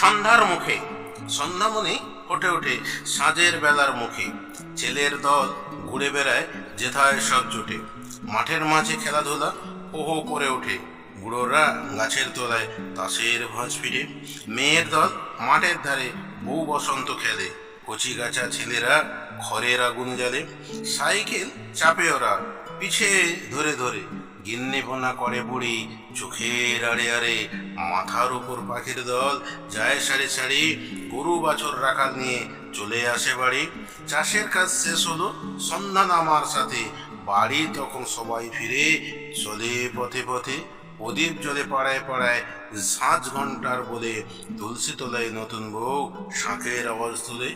সন্ধ্যার মুখে। সন্ধ্যামণি ফুটে ওঠে সাঁঝের বেলার মুখে। ছেলের দল ঘুরে বেড়ায় যেথায় সব জুটে। মাঠের মাঝে খেলাধুলা ওহো করে ওঠে। বুড়োরা গাছের তলায় তাসের ভাঁজ ফিরে। মেয়ের দল মাঠের ধারে বউ বসন্ত খেলে। কচি গাছা ছেলেরা খড়ের আগুন জ্বালে। সাইকেল চাপে ওরা। পিছে ধরে ধরে গিন্নি পোনা করে বুড়ি চোখের আড়ে আড়ে, মাথার উপর পাখির দল, যায় সারি সারি গরু বাছর রাখাল নিয়ে চলে আসে বাড়ি। চাষের কাজ শেষ হলো সন্ধ্যা নামার সাথে। বাড়ি তখন সবাই ফিরে চলে পথে পথে। প্রদীপ জলে পাড়ায় পাড়ায় সাঁঝ ঘণ্টার বলে তুলসী তলায় নতুন বউ শাঁখের আওয়াজ তুলে।